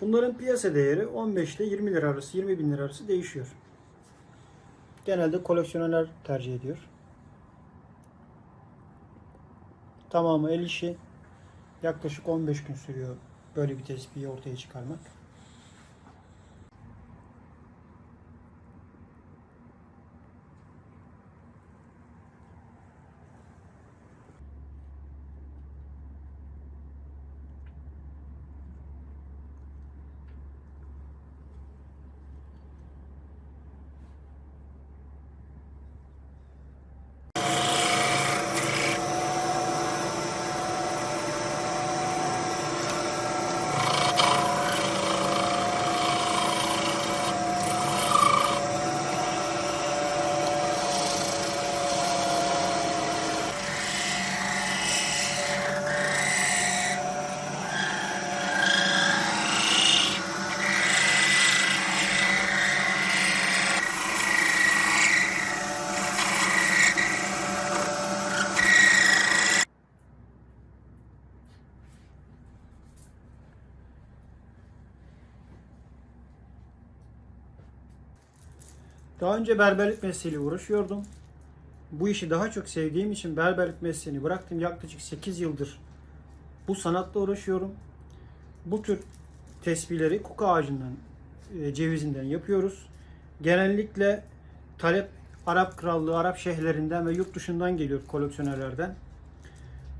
Bunların piyasa değeri 15 ile 20 lira arası, 20 bin lira arası değişiyor. Genelde koleksiyonerler tercih ediyor. Tamamı el işi. Yaklaşık 15 gün sürüyor böyle bir tespihi ortaya çıkarmak. Daha önce berberlik mesleğiyle uğraşıyordum. Bu işi daha çok sevdiğim için berberlik mesleğini bıraktım. Yaklaşık 8 yıldır bu sanatla uğraşıyorum. Bu tür tesbihleri kuka ağacından, e, cevizinden yapıyoruz. Genellikle talep Arap Krallığı, Arap şehirlerinden ve yurt dışından geliyor koleksiyonerlerden.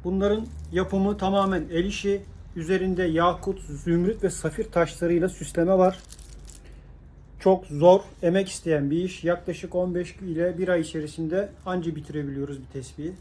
Bunların yapımı tamamen el işi. Üzerinde yakut, zümrüt ve safir taşlarıyla süsleme var. Çok zor, emek isteyen bir iş. Yaklaşık 15 ile 1 ay içerisinde anca bitirebiliyoruz bir tesbihi.